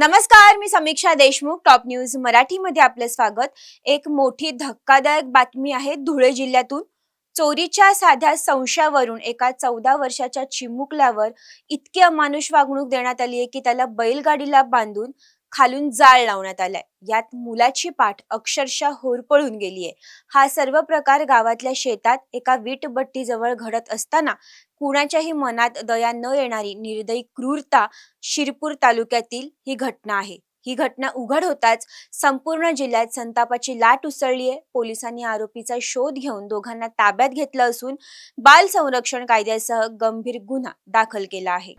नमस्कार मी Samiksha Deshmukh top news मराठीमध्ये आपलं स्वागत. एक मोठी धक्कादायक बातमी आहे धुळे जिल्ह्यातून. चोरीच्या साध्या संशयावरून एका चौदा वर्षाच्या चिमुकल्यावर इतकी अमानुष वागणूक देण्यात आली आहे की त्याला बैलगाडीला बांधून खालून जाळ लावण्यात आलाय. यात मुलाची पाठ अक्षरशः होरपळून गेलीये. हा सर्व प्रकार गावातल्या शेतात एका वीटभट्टीजवळ घडत असताना कुणाच्याही मनात दया न येणारी निर्दयी क्रूरता शिरपूर तालुक्यातील ही घटना आहे. ही घटना उघड होताच संपूर्ण जिल्ह्यात संतापाची लाट उसळली आहे. पोलिसांनी आरोपीचा शोध घेऊन दोघांना ताब्यात घेतलं असून बाल संरक्षण कायद्यासह गंभीर गुन्हा दाखल केला आहे.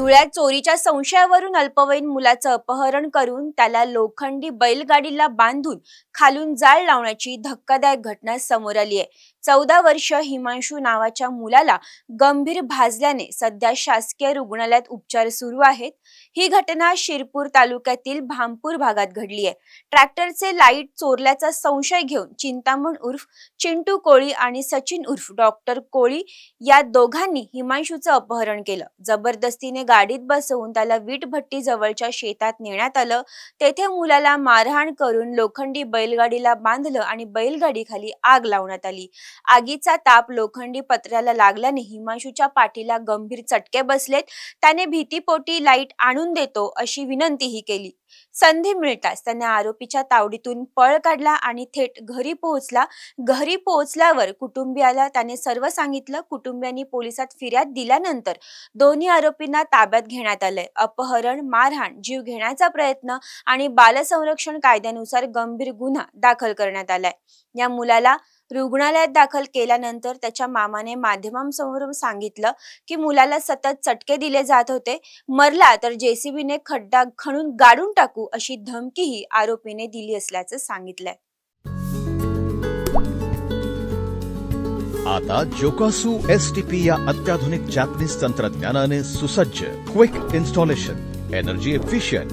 धुळ्यात चोरीच्या संशयावरून अल्पवयीन मुलाचं अपहरण करून त्याला लोखंडी बैलगाडीला बांधून खालून जाळ लावण्याची धक्कादायक घटना समोर आली आहे. चौदा वर्ष हिमांशू नावाच्या मुलाला गंभीर भाजल्याने सध्या शासकीय रुग्णालयात उपचार सुरू आहेत. ही घटना शिरपूर तालुक्यातील भामपूर भागात घडली आहे. ट्रॅक्टरचे लाइट चोरल्याचा संशय घेऊन चिंतामण उर्फ चिंटू कोळी आणि सचिन उर्फ डॉक्टर कोळी या दोघांनी हिमांशूचं अपहरण केलं. जबरदस्तीने गाडीत बसवून त्याला वीटभट्टी जवळच्या शेतात नेण्यात आलं. तेथे मुलाला मारहाण करून लोखंडी बैलगाडीला बांधलं आणि बैलगाडीखाली आग लावण्यात आली. आगीचा ताप लोखंडी पत्र्याला लागल्याने हिमांशूच्या पाठीला गंभीर चटके बसलेत. त्याने भीतीपोटी लाइट आणून देतो अशी विनंतीही केली. संधी मिळताच. त्याने आरोपीच्या तावडीतून पळ काढला आणि थेट घरी पोहोचला. घरी पोहोचल्यावर कुटुंबियाला त्याने सर्व सांगितलं. कुटुंबियांनी पोलिसात फिर्याद दिल्यानंतर दोन्ही आरोपींना ताब्यात घेण्यात आलंय. अपहरण मारहाण जीव घेण्याचा प्रयत्न आणि बालसंरक्षण कायद्यानुसार गंभीर गुन्हा दाखल करण्यात आलाय. या मुलाला रुग्णालयात दाखल केल्यानंतर त्याच्या मामाने माध्यमांसमोर सांगितलं की मुलाला सतत चटके दिले जात होते. मरला तर जेसीबीने खड्डा खणून गाडून टाकू अशी धमकीही आरोपीने दिली असल्याचं सांगितलंय. आता जोकासू एस टी पी या अत्याधुनिक जॅपनीज तंत्रज्ञानाने सुसज्ज quick installation energy efficient